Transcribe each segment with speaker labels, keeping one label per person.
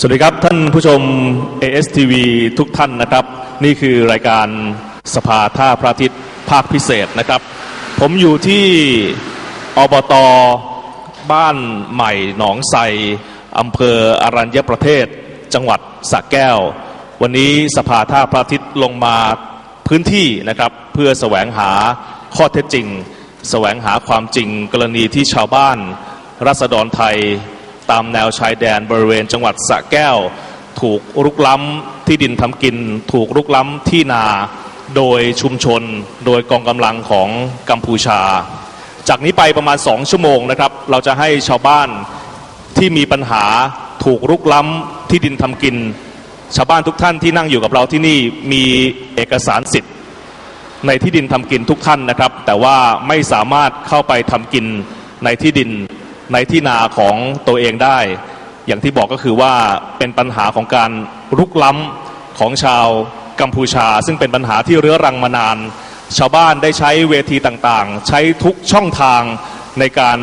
Speaker 1: สวัสดีครับท่านผู้ชม ASTV ทุกท่านนะครับ นี่คือรายการสภาท่าพระอาทิตย์ภาคพิเศษนะครับ ผมอยู่ที่อบตบ้านใหม่หนองไทรอำเภออรัญญประเทศ จังหวัดสระแก้ว วันนี้สภาท่าพระอาทิตย์ลงมาพื้นที่นะครับ เพื่อแสวงหาข้อเท็จจริง แสวงหาความจริงกรณีที่ชาวบ้านรัษฎรไทย ตามแนวชายแดนบริเวณจังหวัดสระแก้ว ถูกรุกล้ำที่ดินทำกิน ถูกรุกล้ำที่นาโดยชุมชน โดยกองกำลังของกัมพูชา จากนี้ไปประมาณสองชั่วโมงนะครับ เราจะให้ชาวบ้านที่มีปัญหาถูกรุกล้ำที่ดินทำกิน ชาวบ้านทุกท่านที่นั่งอยู่กับเราที่นี่มีเอกสารสิทธิ์ ในที่ดินทำกินทุกท่านนะครับ แต่ว่าไม่สามารถเข้าไปทำกินในที่ดิน ในที่นาของตัวเองได้ อย่างที่บอกก็คือว่าเป็นปัญหาของการรุกล้ำของชาวกัมพูชา ซึ่งเป็นปัญหาที่เรื้อรังมานาน ชาวบ้านได้ใช้เวทีต่างๆ ใช้ทุกช่องทางในการ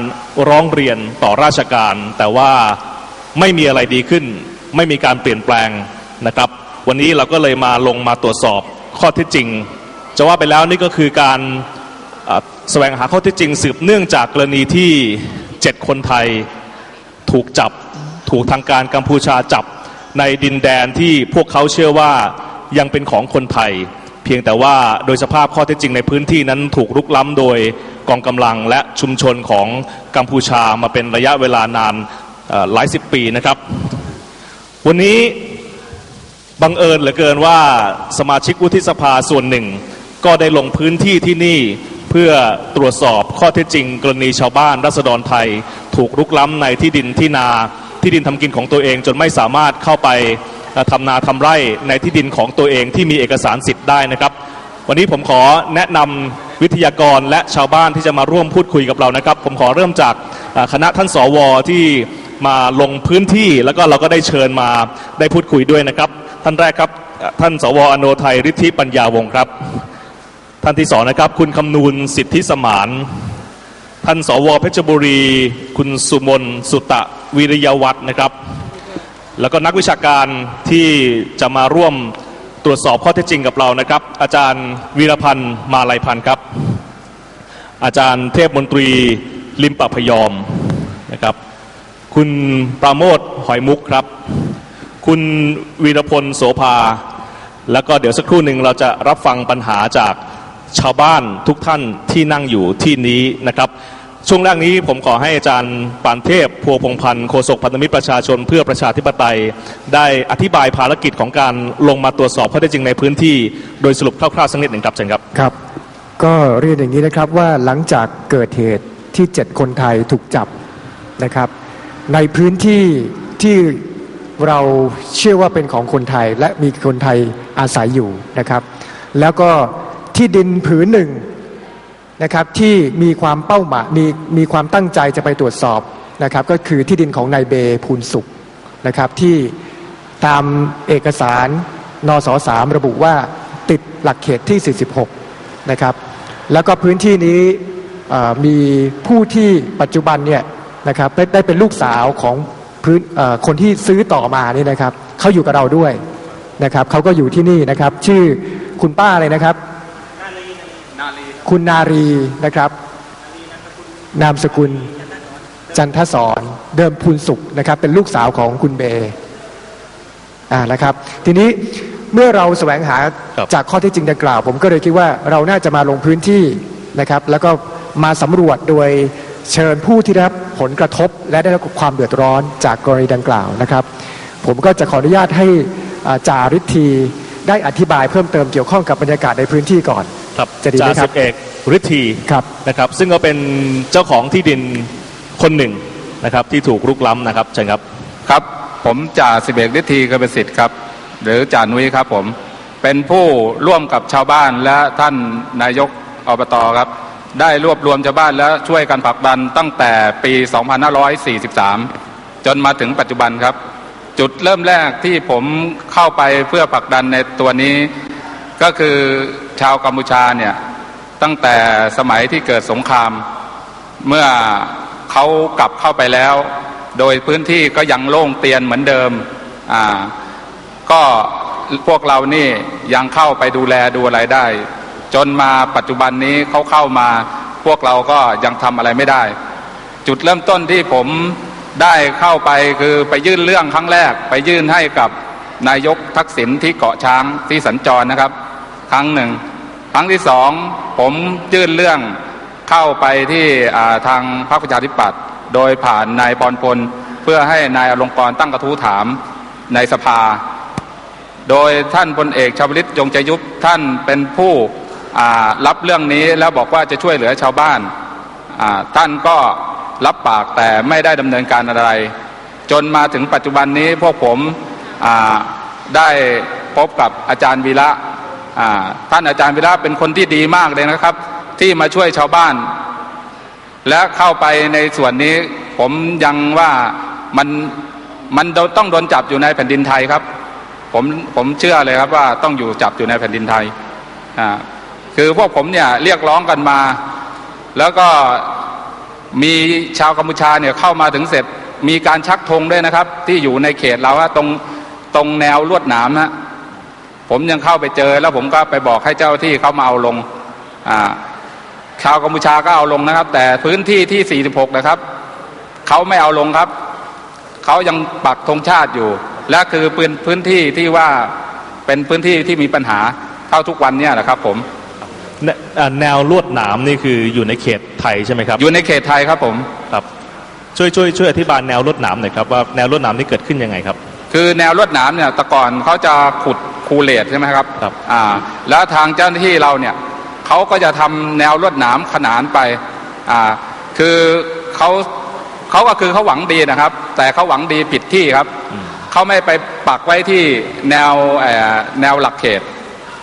Speaker 1: ร้องเรียนต่อราชการ แต่ว่าไม่มีอะไรดีขึ้น ไม่มีการเปลี่ยนแปลงนะครับ วันนี้เราก็เลยมาลงมาตรวจสอบข้อเท็จจริง จะว่าไปแล้วนี่ก็คือการแสวงหาข้อเท็จจริงสืบเนื่องจากกรณีที่ เจ็ดคนไทยถูกจับถูกทางการกัมพูชาจับในดินแดนที่พวกเขาเชื่อว่ายังเป็นของคนไทย เพียงแต่ว่าโดยสภาพข้อเท็จจริงในพื้นที่นั้นถูกรุกล้ำโดยกองกำลังและชุมชนของกัมพูชามาเป็นระยะเวลานานหลายสิบปีนะครับ วันนี้บังเอิญเหลือเกินว่าสมาชิกวุฒิสภาส่วนหนึ่ง ก็ได้ลงพื้นที่ที่นี่ พื่อตรวจสอบข้อเท็จจริง กรณีชาวบ้านรัษฎรไทย ถูกรุกล้ำในที่ดินที่นาที่ดินทำกินของตัวเอง จนไม่สามารถเข้าไปทำนาทำไร่ในที่ดินของตัวเองที่มีเอกสารสิทธิ์ได้นะครับ วันนี้ผมขอแนะนำวิทยากรและชาวบ้านที่จะมาร่วมพูดคุยกับเรานะครับ ผมขอเริ่มจากคณะท่านสวที่มาลงพื้นที่แล้วก็เราก็ได้เชิญมาได้พูดคุยด้วยนะครับ ท่านแรกครับท่านสวอโนไทยฤทธิปัญญาวงครับ ท่านที่สองนะครับ คุณคำนูนสิทธิสมาน ท่านสวเพชรบุรี คุณสุมนสุตะวิริยวัฒนะครับ แล้วก็นักวิชาการที่จะมาร่วมตรวจสอบข้อเท็จจริงกับเรานะครับ อาจารย์วีรพันธ์มาลัยพันธ์ครับ อาจารย์เทพมนตรีลิมปะพยอมนะครับ คุณปราโมทหอยมุกครับ คุณวีรพลโสภา แล้วก็เดี๋ยวสักครู่หนึ่งเราจะรับฟังปัญหาจาก ชาวบ้านทุกท่านที่นั่งอยู่ที่นี้นะครับ ช่วงแรกนี้ผมขอให้อาจารย์ปานเทพพัวพงพันธ์โฆษกพันธมิตรประชาชนเพื่อประชาธิปไตย ได้อธิบายภารกิจของการลงมาตรวจสอบข้อเท็จจริงในพื้นที่ โดยสรุปคร่าวๆสักนิดหนึ่งครับเชิญครับ
Speaker 2: ครับ ก็เรียนอย่างนี้นะครับว่าหลังจากเกิดเหตุที่ 7 คนไทยถูกจับนะครับ ในพื้นที่ที่เราเชื่อว่าเป็นของคนไทยและมีคนไทยอาศัยอยู่นะครับ แล้วก็ ที่ดินผืนหนึ่งนะครับที่มีความเป้าหมายมีมีความตั้งใจจะไปตรวจสอบนะครับก็คือที่ดินของนายเบพูนสุขนะครับที่ตามเอกสารนสสามระบุว่าติดหลักเขตที่ 46 นะครับ แล้วก็พื้นที่นี้มีผู้ที่ปัจจุบันเนี่ยนะครับได้ได้เป็นลูกสาวของพื้นคนที่ซื้อต่อมานี่นะครับเขาอยู่กับเราด้วยนะครับเขาก็อยู่ที่นี่นะครับ ชื่อคุณป้าอะไรนะครับ คุณนารีนะครับ นามสกุลจันทศรเดิมพูนสุขนะครับ เป็นลูกสาวของคุณเบอ่านะครับ ทีนี้เมื่อเราแสวงหา
Speaker 1: ครับ
Speaker 2: จากข้อเท็จจริงดังกล่าว ผมก็เลยคิดว่าเราน่าจะมาลงพื้นที่นะครับ แล้วก็มาสำรวจโดยเชิญผู้ที่ได้รับผลกระทบ และได้รับความเดือดร้อนจากกรณีดังกล่าวนะครับ ผมก็จะขออนุญาตให้อ่าจาริธีได้อธิบายเพิ่มเติมเกี่ยวข้องกับบรรยากาศในพื้นที่ก่อน
Speaker 1: ครับ
Speaker 2: จะดีไหม
Speaker 1: จ่า
Speaker 2: ครั
Speaker 1: สิ
Speaker 2: บ
Speaker 1: บเอกฤทธี
Speaker 2: ครับ
Speaker 1: นะครับ ซึ่งก็เป็นเจ้าของที่ดินคนหนึ่งนะครับ ที่ถูกรุกล้ำนะครับเชิญครับ
Speaker 3: ครับ ผมจ่าสิบเอกฤทธีกระเบสิทธิ์ครับ หรือจ่านุ้ยครับผม เป็นผู้ร่วมกับชาวบ้านและท่านนายกอบตครับ ได้รวบรวมชาวบ้านและช่วยกันผลักดันตั้งแต่ปี 2543 จนมาถึงปัจจุบันครับ จุดเริ่มแรกที่ผมเข้าไปเพื่อผลักดันในตัวนี้ ก็คือ ชาวกัมพูชาเนี่ยตั้งแต่สมัยที่เกิดสงคราม เมื่อเขากลับเข้าไปแล้ว โดยพื้นที่ก็ยังโล่งเตียนเหมือนเดิมอ่าก็พวกเรานี่ยังเข้าไปดูแลดูอะไรได้ จนมาปัจจุบันนี้เขาเข้ามาพวกเราก็ยังทำอะไรไม่ได้ จุดเริ่มต้นที่ผมได้เข้าไปคือไปยื่นเรื่องครั้งแรก ไปยื่นให้กับนายกทักษิณที่เกาะช้างที่สัญจรนะครับ ครั้งหนึ่ง ครั้งที่สองผมยื่นเรื่องเข้าไปที่ทางพรรคประชาธิปัตย์โดยผ่านนายปอนพล เพื่อให้นายอลงกรณ์ตั้งกระทู้ถามในสภา โดยท่านพลเอกชาวลิตยงใจยุบท่านเป็นผู้รับเรื่องนี้แล้วบอกว่าจะช่วยเหลือชาวบ้านท่านก็รับปากแต่ไม่ได้ดำเนินการอะไร จนมาถึงปัจจุบันนี้พวกผมได้พบกับอาจารย์วีระ ท่านอาจารย์วีระเป็นคนที่ดีมากเลยนะครับ ที่มาช่วยชาวบ้าน และเข้าไปในส่วนนี้ผมยังว่ามันมันต้องโดนจับอยู่ในแผ่นดินไทยครับ ผมผมเชื่อเลยครับว่าต้องอยู่จับอยู่ในแผ่นดินไทยอ่าคือพวกผมเนี่ยเรียกร้องกันมา แล้วก็มีชาวกัมพูชาเนี่ยเข้ามาถึงเสร็จมีการชักธงด้วยนะครับ ที่อยู่ในเขตเราตรงตรงแนวลวดหนามฮะ ผมยังเข้าไปเจอ แล้วผมก็ไปบอกให้เจ้าที่เขามาเอาลงอ่าชาวกัมพูชาก็เอาลงนะครับ แต่พื้นที่ที่ 46 นะครับเขาไม่เอาลงครับเขายังปักธงชาติอยู่ และคือพื้นพื้นที่ที่ว่าเป็นพื้นที่ที่มีปัญหาเท่าทุกวันเนี่ยแหละครับ ผม
Speaker 1: แนอ่าแนวลวดหนามนี่คืออยู่ในเขตไทยใช่ไหมครับ
Speaker 3: อยู่ในเขตไทยครับผม
Speaker 1: ครับช่วยช่วยช่วยอธิบายแนวลวดหนามหน่อยครับว่าแนวลวดหนามนี่เกิดขึ้นยังไงครับ
Speaker 3: คือแนวลวดหนามเนี่ยแต่ก่อนเขาจะขุดคูเลตใช่ไหมครับ
Speaker 1: ครับ
Speaker 3: อ่าแล้วทางเจ้าหน้าที่เราเนี่ยเขาก็จะทำแนวลวดหนามขนานไปอ่าคือเขาเขาก็คือเขาหวังดีนะครับ แต่เขาหวังดีผิดที่ครับเขาไม่ไปปักไว้ที่แนวเอ่อแนวหลักเขต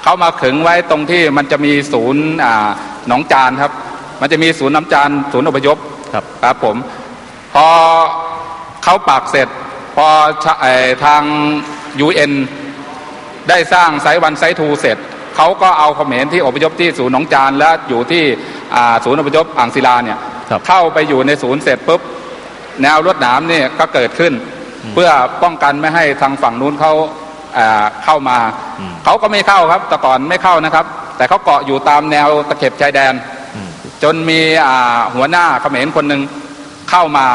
Speaker 3: เขามาขึงไว้ตรงที่มันจะมีศูนย์อ่าหนองจานครับ มันจะมีศูนย์น้ำจานศูนย์อพยพ
Speaker 1: ครับ
Speaker 3: ครับผม พอเขาปักเสร็จ พอชะเอ่อทาง UN ได้สร้างไซต์วันไซต์ทูเสร็จ เขาก็เอาเขมรที่อพยพที่ศูนย์หนองจานและอยู่ที่อ่าศูนย์อพยพอ่างศิลาเนี่ย
Speaker 1: ครับ
Speaker 3: เข้าไปอยู่ในศูนย์เสร็จปุ๊บ แนวลวดหนามเนี่ยก็เกิดขึ้น เพื่อป้องกันไม่ให้ทางฝั่งนู้นเขาอ่าเข้ามา
Speaker 1: อืม
Speaker 3: เขาก็ไม่เข้าครับแต่ก่อนไม่เข้านะครับ แต่เขาเกาะอยู่ตามแนวตะเข็บชายแดน
Speaker 1: อืม
Speaker 3: จนมีอ่าหัวหน้าเขมรคนหนึ่งเข้ามา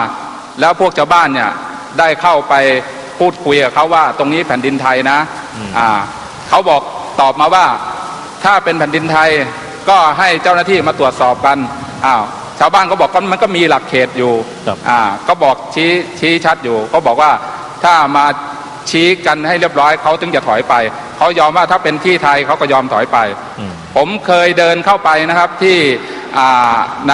Speaker 3: แล้วพวกชาวบ้านเนี่ย ได้เข้าไปพูดคุยกับเขาว่าตรงนี้แผ่นดินไทยนะ
Speaker 1: อืม
Speaker 3: อ่าเขาบอกตอบมาว่าถ้าเป็นแผ่นดินไทยก็ให้เจ้าหน้าที่มาตรวจสอบกันอ้าวชาวบ้านก็บอกก็มันก็มีหลักเขตอยู่
Speaker 1: ครับ
Speaker 3: อ่าก็บอกชี้ชี้ชัดอยู่ ก็บอกว่าถ้ามาชี้กันให้เรียบร้อยเขาถึงจะถอยไปเขายอมว่าถ้าเป็นที่ไทยเขาก็ยอมถอยไป
Speaker 1: อืม
Speaker 3: ผมเคยเดินเข้าไปนะครับที่อ่าใน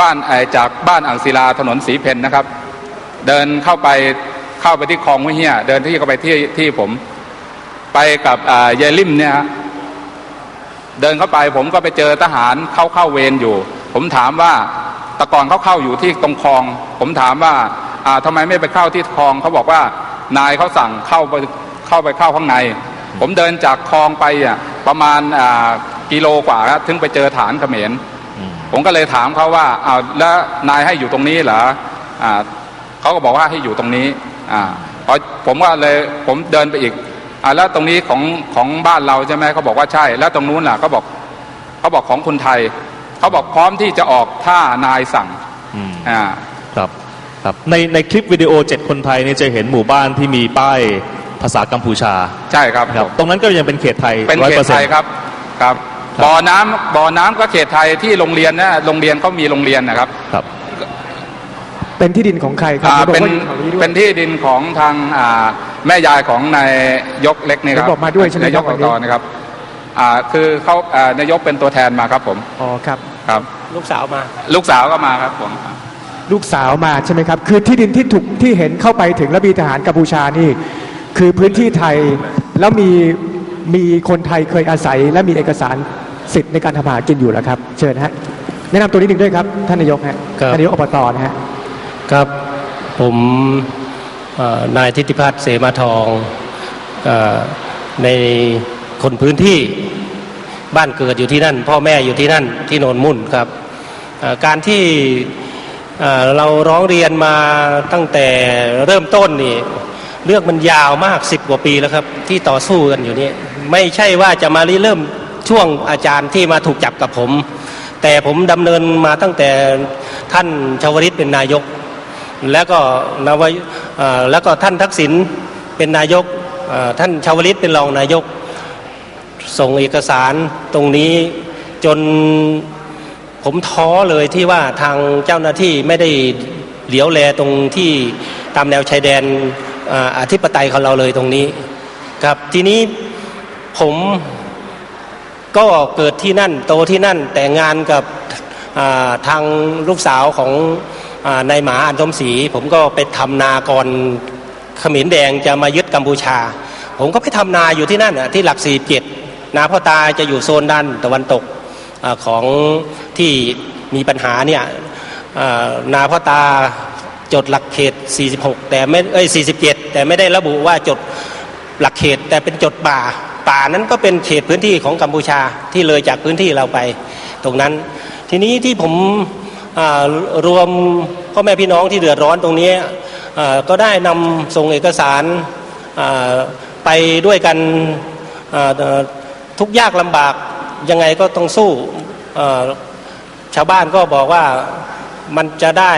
Speaker 3: บ้านเอ่อจากบ้านอ่างศิลาถนนสีเพนนะครับ เดินเข้าไปเข้าไปที่คลองห้วยเฮียเดินที่เข้าไปที่ที่ผม ไปกับอ่ายลิมเนี่ยฮะเดินเข้าไปผมก็ไปเจอทหารเข้าเข้าเวรอยู่ ผมถามว่าตะกอนเขาเข้าอยู่ที่ตรงคลอง ผมถามว่าอ่าทำไมไม่ไปเข้าที่คลองเขาบอกว่านายเขาสั่งเข้าไปเข้าไปเข้าข้างใน ผมเดินจากคลองไปอะประมาณอ่ากิโลกว่าครับถึงไปเจอฐานเขมรผมก็เลยถามเขาว่าเอาแล้วนายให้อยู่ตรงนี้เหรออ่า เขาก็บอกว่าให้อยู่ตรงนี้อ่าพอผมก็เลยผมเดินไปอีกอ่าแล้วตรงนี้ของของบ้านเราใช่ไหมเขาบอกว่าใช่ แล้วตรงนู้นล่ะเขาบอกเขาบอกของคนไทยเขาบอกพร้อมที่จะออกถ้านายสั่ง
Speaker 1: อืม
Speaker 3: อ่า
Speaker 1: ครับครับในในคลิปวิดีโอเจ็ดคนไทยเนี่ยจะเห็นหมู่บ้านที่มีป้ายภาษากัมพูชา
Speaker 3: ใช่ครับ
Speaker 1: ครับ ตรงนั้นก็ยังเป็นเขตไทย
Speaker 3: เป็น
Speaker 1: ร้อย
Speaker 3: เข
Speaker 1: เปอ
Speaker 3: ต
Speaker 1: ร์เซ็
Speaker 3: ไท
Speaker 1: น
Speaker 3: ย
Speaker 1: ต์
Speaker 3: ครับครับ
Speaker 1: ครับ
Speaker 3: บ่อน้ำบ่อน้ำก็เขตไทยที่โรงเรียนนะโรงเรียนเขามีโรงเรียนนะครับ
Speaker 1: ครับ
Speaker 2: เป็นที่ดินของใครครับ
Speaker 3: อ่า
Speaker 2: ห็บอก
Speaker 3: เป็น
Speaker 2: ว่าอยู่แถวนี้ด้วย
Speaker 3: เป็นที่ดินของทางอ่าแม่ยายของนายยกเล็กนี่ครับ
Speaker 2: เห็นบอกมาด้วยใช่ไหม
Speaker 3: นายก
Speaker 2: ครั
Speaker 3: อบตนะครับอ่าคือเขาอ่านายกเป็นตัวแทนมาครับผม
Speaker 2: อ๋อครับ
Speaker 3: ครับ
Speaker 4: ลูกสาวมา
Speaker 3: ลูกสาวก็มาครับผม
Speaker 2: ลูกสาวมาใช่ไหมครับ คือที่ดินที่ถูกที่เห็นเข้าไปถึงและมีทหารกัมพูชานี่ คือพื้นที่ไทยแล้วมีมีคนไทยเคยอาศัย และมีเอกสารสิทธิ์ในการทำมาหากินอยู่แล้วครับ เชิญฮะแนะนำตัวนิดหนึ่งด้วยครับท่านนายกฮะ
Speaker 4: ครับ
Speaker 2: ท่านนายกอบตนะฮะ
Speaker 4: ครับ ผมนายทิติพัฒน์เสมาทองอในคนพื้นที่บ้านเกิดอยู่ที่นั่น พ่อแม่อยู่ที่นั่นที่โนนมุ่นครับการที่เราร้องเรียนมาตั้งแต่เริ่มต้นนี่เรื่องมันยาวมากสิบกว่าปีแล้วครับ ที่ต่อสู้กันอยู่นี่ไม่ใช่ว่าจะมาเริ่มช่วงอาจารย์ที่มาถูกจับกับผม แต่ผมดำเนินมาตั้งแต่ท่านชาวริตเป็นนายก แล้วก็นวเอ่อแล้วก็ท่านทักษิณเป็นนายกท่านชาวลิตเป็นรองนายก ส่งเอกสารตรงนี้จนผมท้อเลยที่ว่าทางเจ้าหน้าที่ไม่ได้เหลียวแลตรงที่ตามแนวชายแดนออธิปไตยของเราเลยตรงนี้ครับทีนี้ผมก็เกิดที่นั่นโตที่นั่นแต่งงานกับทางลูกสาวของ อานหมาอันทมศรีผมก็ไปทำนาก่อนเขมรแดงจะมายึดกัมพูชา ผมก็ไปทำนาอยู่ที่นั่นที่หลักสี่เจ็ดนาพ่อตาจะอยู่โซนด้านตะวันตกอของที่มีปัญหาเนี่ยนาพ่อตาจดหลักเขต 46 แต่ไม่เอ้ย47 แต่ไม่ได้ระบุว่าจดหลักเขตแต่เป็นจดป่า ป่านั้นก็เป็นเขตพื้นที่ของกัมพูชาที่เลยจากพื้นที่เราไป ตรงนั้น ทีนี้ที่ผม รวมพ่อแม่พี่น้องที่เดือดร้อนตรงนี้ก็ได้นำส่งเอกสารไปด้วยกันทุกยากลำบากยังไงก็ต้องสู้ชาวบ้านก็บอกว่ามันจะได้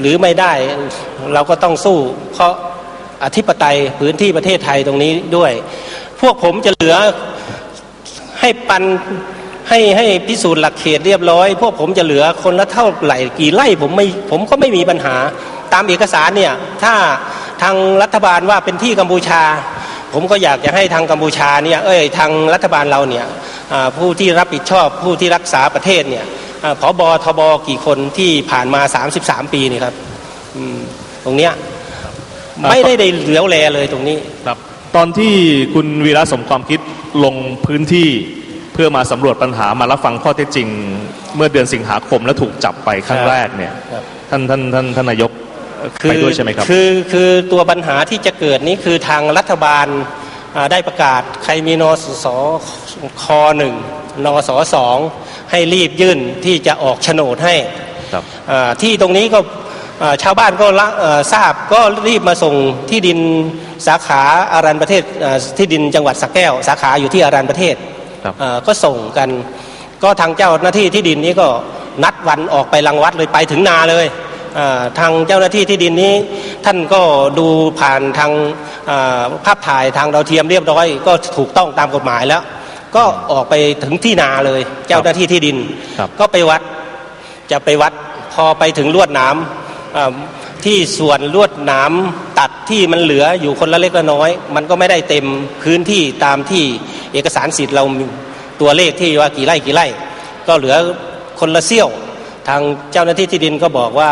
Speaker 4: หรือไม่ได้เราก็ต้องสู้ เพราะอธิปไตยพื้นที่ประเทศไทยตรงนี้ด้วย พวกผมจะเหลือให้ปัน ให้ให้พิสูจน์หลักเขตเรียบร้อย พวกผมจะเหลือคนละเท่าไหร่กี่ไร่ผมไม่ผมก็ไม่มีปัญหา ตามเอกสารเนี่ยถ้าทางรัฐบาลว่าเป็นที่กัมพูชา ผมก็อยากจะให้ทางกัมพูชาเนี่ยเอ้ยทางรัฐบาลเราเนี่ยอ่าผู้ที่รับผิดชอบผู้ที่รักษาประเทศเนี่ยอ่าผบทบกี่คนที่ผ่านมา 33 ปีนี่ครับอืมตรงเนี้ยไม่ได้ได้เหลียวแลเลยตรงนี้
Speaker 1: ครับ ตอนที่คุณวีระสมความคิดลงพื้นที่ เพื่อมาสำรวจปัญหามารับฟังข้อเท็จจริง เมื่อเดือนสิงหาคมและถูกจับไปครั้ง
Speaker 4: ครับ
Speaker 1: แรกเนี่ย
Speaker 4: ครับ
Speaker 1: ท่านท่านท่านท่านนายกไปด้วยใช่ไหมครับ
Speaker 4: คือคือตัวปัญหาที่จะเกิดนี้คือทางรัฐบาลอ่าได้ประกาศใครมีนสสคหนึ่งนสสองให้รีบยื่นที่จะออกโฉนดให้
Speaker 1: ครับ
Speaker 4: อ่าที่ตรงนี้ก็อ่าชาวบ้านก็ละเอ่อทราบก็รีบมาส่งที่ดินสาขาอารันประเทศอ่าที่ดินจังหวัดสระแก้ว สาขาอยู่ที่อารันประเทศ
Speaker 1: ครับ
Speaker 4: อ่า ก็ส่งกัน ก็ทางเจ้าหน้าที่ที่ดินนี้ก็นัดวันออกไปรังวัดเลยไปถึงนาเลยอ่าทางเจ้าหน้าที่ที่ดินนี้ ท่านก็ดูผ่านทางอ่าภาพถ่ายทางดาวเทียมเรียบร้อย ก็ถูกต้องตามกฎหมายแล้ว ก็ออกไปถึงที่นาเลย เจ้าหน้าที่ที่ดิน
Speaker 1: ครับ
Speaker 4: ก็ไปวัดจะไปวัดพอไปถึงลวดหน้ำอ่า ที่ส่วนลวดหน้ำตัดที่มันเหลืออยู่คนละเล็กละน้อย มันก็ไม่ได้เต็มพื้นที่ตามที่เอกสารสิทธิ์เราตัวเลขที่ว่ากี่ไร่กี่ไร่ ก็เหลือคนละเสี้ยว ทางเจ้าหน้าที่ที่ดินก็บอกว่า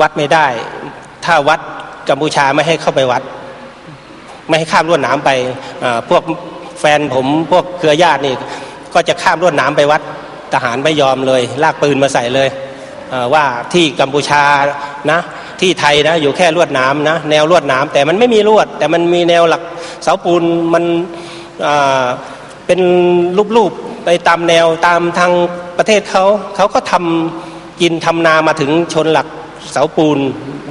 Speaker 4: วัดไม่ได้ ถ้าวัดกัมพูชาไม่ให้เข้าไปวัด ไม่ให้ข้ามลวดหน้ำไปพวกแฟนผมพวกเครือญาตินี่ ก็จะข้ามลวดหน้ำไปวัดทหารไม่ยอมเลย ลากปืนมาใส่เลย ว่าที่กัมพูชานะที่ไทยนะอยู่แค่ลวดน้ำนะแนวลวดน้ำแต่มันไม่มีลวด แต่มันมีแนวหลักเสาปูนมันเป็นรูปๆไปตามแนวตามทางประเทศเขาเขาก็ทำกินทำนามาถึงชนหลักเสาปูน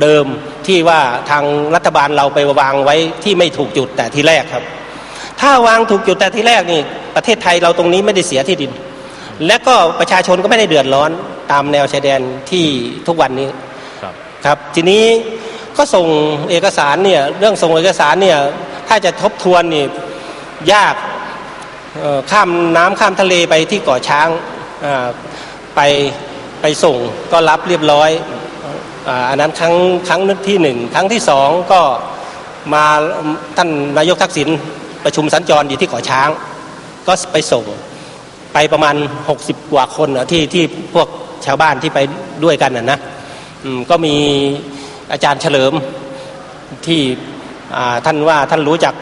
Speaker 4: เดิมที่ว่าทางรัฐบาลเราไปวางไว้ที่ไม่ถูกจุดแต่ที่แรกครับ ถ้าวางถูกจุดแต่ที่แรกนี่ประเทศไทยเราตรงนี้ไม่ได้เสียที่ดิน และก็ประชาชนก็ไม่ได้เดือดร้อนตามแนวชายแดนที่ทุกวันนี้
Speaker 1: ครับ
Speaker 4: ครับ ทีนี้ก็ส่งเอกสารเนี่ยเรื่องส่งเอกสารเนี่ยถ้าจะทบทวนนี่ยากเอ่อข้ามน้ำข้ามทะเลไปที่เกาะช้างอ่าไปไปส่งก็รับเรียบร้อยอ่าอันนั้นครั้งครั้งที่หนึ่งครั้งที่สองก็มาท่านนายกทักษิณประชุมสัญจรอยู่ที่เกาะช้าง ก็ไปส่ง ไปประมาณ 60 กว่าคนนะที่ที่พวกชาวบ้านที่ไปด้วยกันน่ะนะก็มีอาจารย์เฉลิมที่ท่านว่าท่านรู้จัก